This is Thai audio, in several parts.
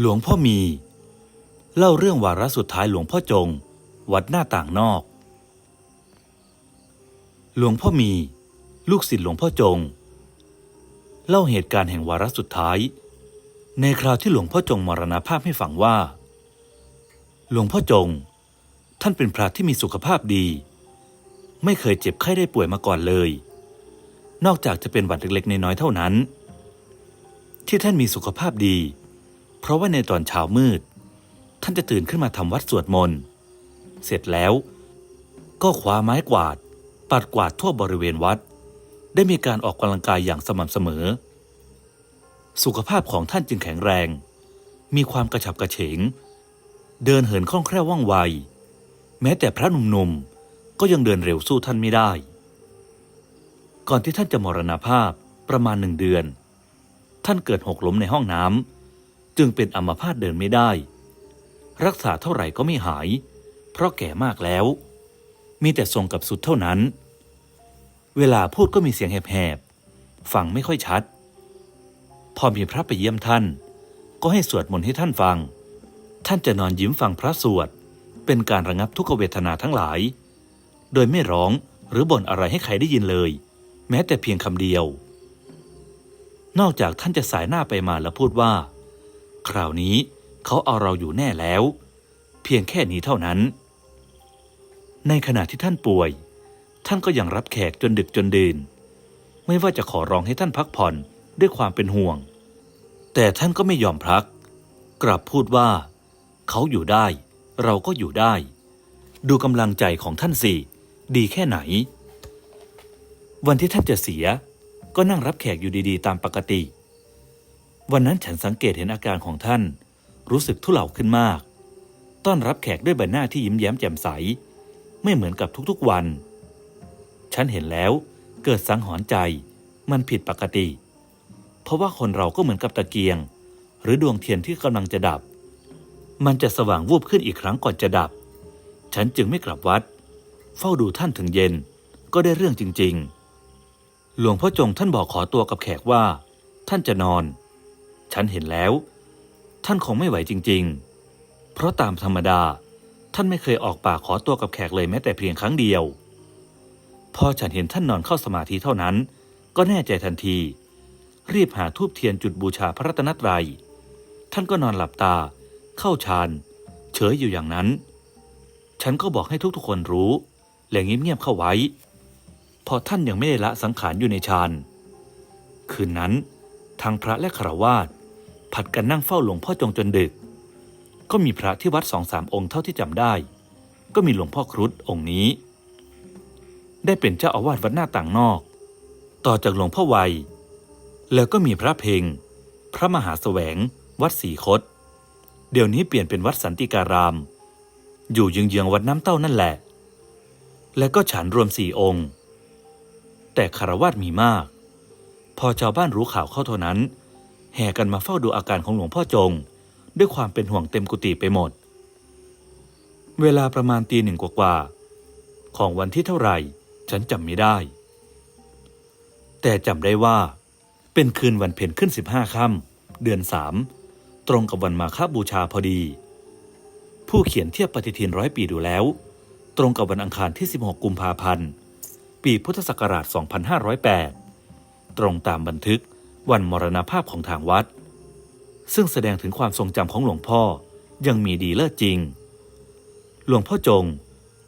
หลวงพ่อมี เล่าเรื่องวาระสุดท้ายหลวงพ่อจง วัดหน้าต่างนอก หลวงพ่อมี ลูกศิษย์หลวงพ่อจง เล่าเหตุการณ์แห่งวาระสุดท้าย ในคราวที่หลวงพ่อจงมรณภาพให้ฟังว่า หลวงพ่อจง ท่านเป็นพระที่มีสุขภาพดี ไม่เคยเจ็บไข้ได้ป่วยมาก่อนเลย นอกจากจะเป็นหวัดเล็กๆน้อยๆเท่านั้น ที่ท่านมีสุขภาพดีเพราะว่าในตอนเช้ามืด ท่านจะตื่นขึ้นมาทำวัดสวดมนต์เสร็จแล้ว ก็คว้าไม้กวาด ปัดกวาดทั่วบริเวณวัด ได้มีการออกกำลังกายอย่างสม่ำเสมอ สุขภาพของท่านจึงแข็งแรง มีความกระฉับกระเฉง เดินเหินคล่องแคล่วว่องไว แม้แต่พระหนุ่มๆ ก็ยังเดินเร็วสู้ท่านไม่ได้ ก่อนที่ท่านจะมรณภาพประมาณหนึ่งเดือน ท่านเกิดหกล้มในห้องน้ำ จึงเป็นอัมพาตเดินไม่ได้ รักษาเท่าไหร่ก็ไม่หาย เพราะแก่มากแล้ว มีแต่ทรงกับสุดเท่านั้น เวลาพูดก็มีเสียงแหบๆฟังไม่ค่อยชัด พอมีพระไปเยี่ยมท่าน ก็ให้สวดมนต์ให้ท่านฟัง ท่านจะนอนยิ้มฟังพระสวด เป็นการระงับทุกขเวทนาทั้งหลาย โดยไม่ร้องหรือบ่นอะไรให้ใครได้ยินเลย แม้แต่เพียงคำเดียว นอกจากท่านจะสายหน้าไปมาแล้วพูดว่า คราวนี้เขาเอาเราอยู่แน่แล้ว เพียงแค่นี้เท่านั้น ในขณะที่ท่านป่วย ท่านก็ยังรับแขกจนดึกจนดื่น ไม่ว่าจะขอร้องให้ท่านพักผ่อนด้วยความเป็นห่วง แต่ท่านก็ไม่ยอมพัก กลับพูดว่า เขาอยู่ได้ เราก็อยู่ได้ ดูกำลังใจของท่านสิดีแค่ไหน วันที่ท่านจะเสีย ก็นั่งรับแขกอยู่ดีๆ ตามปกติ วันนั้นฉันสังเกตเห็นอาการของท่าน รู้สึกทุเลาขึ้นมาก ต้อนรับแขกด้วยใบหน้าที่ยิ้มแย้มแจ่มใส ไม่เหมือนกับทุกๆวัน ฉันเห็นแล้วเกิดสังหรณ์ใจมันผิดปกติ เพราะว่าคนเราก็เหมือนกับตะเกียง หรือดวงเทียนที่กำลังจะดับ มันจะสว่างวูบขึ้นอีกครั้งก่อนจะดับ ฉันจึงไม่กลับวัด เฝ้าดูท่านถึงเย็นก็ได้เรื่องจริง ๆ หลวงพ่อจงท่านบอกขอตัวกับแขกว่า ท่านจะนอน ฉันเห็นแล้ว ท่านคงไม่ไหวจริง ๆ เพราะตามธรรมดา ท่านไม่เคยออกปากขอตัวกับแขกเลยแม้แต่เพียงครั้งเดียว พอฉันเห็นท่านนอนเข้าสมาธิเท่านั้น ก็แน่ใจทันที รีบหาทูบเทียนจุดบูชาพระรัตนตรัย ท่านก็นอนหลับตา เข้าฌานเฉยอยู่อย่างนั้น ฉันก็บอกให้ทุกๆคนรู้ และเงียบๆเข้าไว้พราะท่านยังไม่ได้ละสังขารอยู่ในฌานคืนนั้น ทั้งพระและคาวาส ผัดกันนั่งเฝ้าหลวงพ่อจงจนดึก ก็มีพระที่วัดสองสามองค์เท่าที่จำได้ ก็มีหลวงพ่อครุฑองค์นี้ ได้เป็นเจ้าอาวาสวัดหน้าต่างนอก ต่อจากหลวงพ่อวัย แล้วก็มีพระเพงพระมหาแสวง วัดศรีคดเดี๋ยวนี้เปลี่ยนเป็นวัดสันติการาม อยู่เยืองๆวัดน้ำเต้านั่นแหละ และก็ฉันรวมสี่องค์ แต่คารวาสมีมาก พอชาวบ้านรู้ข่าวเข้าเท่านั้น แห่กันมาเฝ้าดูอาการของหลวงพ่อจง ด้วยความเป็นห่วงเต็มกุฏิไปหมด เวลาประมาณตีหนึ่งกว่าๆของวันที่เท่าไหร่ ฉันจำไม่ได้ แต่จำได้ว่า เป็นคืนวันเพ็ญขึ้นสิบห้าค่ำเดือนสามตรงกับวันมาฆบูชาพอดี ผู้เขียนเทียบปฏิทินร้อยปีดูแล้ว ตรงกับวันอังคารที่ 16 กุมภาพันธ์ ปีพุทธศักราช 2508 ตรงตามบันทึก วันมรณภาพของทางวัด ซึ่งแสดงถึงความทรงจำของหลวงพ่อยังมีดีเลิศจริง หลวงพ่อจง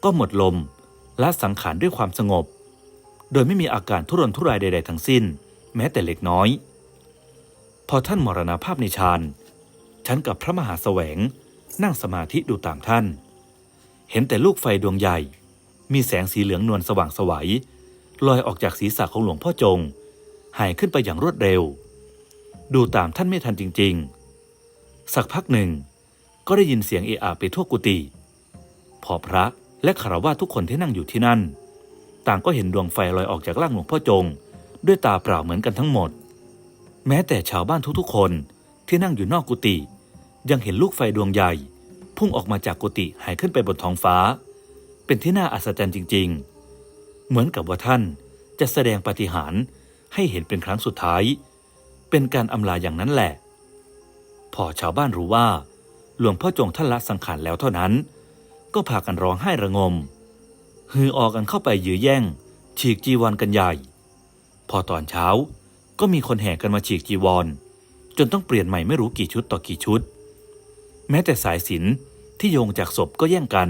ก็หมดลมละสังขารด้วยความสงบ โดยไม่มีอาการทุรนทุรายใด ๆ ทั้งสิ้น แม้แต่เล็กน้อย พอท่านมรณภาพในฌานฉันกับพระมหาแสวงนั่งสมาธิดูตามท่าน เห็นแต่ลูกไฟดวงใหญ่ มีแสงสีเหลืองนวลสว่างสวัยลอยออกจากศีรษะของหลวงพ่อจง หายขึ้นไปอย่างรวดเร็ว ดูตามท่านไม่ทันจริง ๆ สักพักหนึ่ง ก็ได้ยินเสียงเอะอะไปทั่วกุฏิพอพระและคารวะทุกคนที่นั่งอยู่ที่นั่น ต่างก็เห็นดวงไฟลอยออกจากร่างหลวงพ่อจง ด้วยตาเปล่าเหมือนกันทั้งหมด แม้แต่ชาวบ้านทุกๆคนที่นั่งอยู่นอกกุฏิยังเห็นลูกไฟดวงใหญ่ พุ่งออกมาจากกุฏิหายขึ้นไปบนท้องฟ้า เป็นที่น่าอัศจรรย์จริง ๆ เหมือนกับว่าท่านจะแสดงปฏิหาริย์ ให้เห็นเป็นครั้งสุดท้าย เป็นการอำลาอย่างนั้นแหละ พอชาวบ้านรู้ว่า หลวงพ่อจงท่านละสังขารแล้วเท่านั้น ก็พากันร้องไห้ระงม ฮือออกกันเข้าไปยื้อแย่ง ฉีกจีวรกันใหญ่ พอตอนเช้าก็มีคนแห่กันมาฉีกจีวร จนต้องเปลี่ยนใหม่ไม่รู้กี่ชุดต่อกี่ชุด แม้แต่สายสิญจนที่โยงจากศพก็แย่งกัน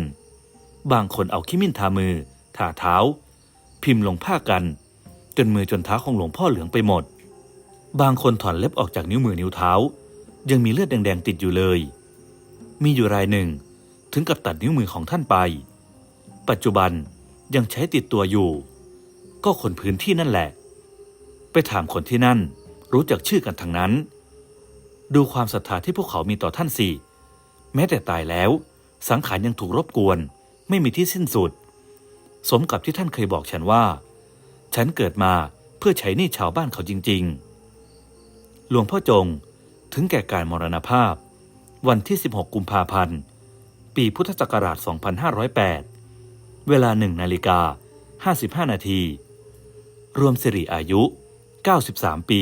บางคนเอาขี้มิ้นทามือทาเท้า พิมพ์ลงผ้ากัน จนมือจนเท้าของหลวงพ่อเหลืองไปหมด บางคนถอนเล็บออกจากนิ้วมือนิ้วเท้า ยังมีเลือดแดงๆติดอยู่เลย มีอยู่รายหนึ่ง ถึงกับตัดนิ้วมือของท่านไป ปัจจุบันยังใช้ติดตัวอยู่ ก็คนพื้นที่นั่นแหละ ไปถามคนที่นั่น รู้จักชื่อกันทั้งนั้น ดูความศรัทธาที่พวกเขามีต่อท่านสิแม้แต่ตายแล้ว สังขารยังถูกรบกวน ไม่มีที่สิ้นสุด สมกับที่ท่านเคยบอกฉันว่า ฉันเกิดมาเพื่อใช้หนี้ชาวบ้านเขาจริง ๆ หลวงพ่อจงถึงแก่การมรณภาพ วันที่ 16 กุมภาพันธ์ ปีพุทธศักราช 2508 เวลาหนึ่งนาฬิกา 55 นาที รวมสิริอายุ 93 ปี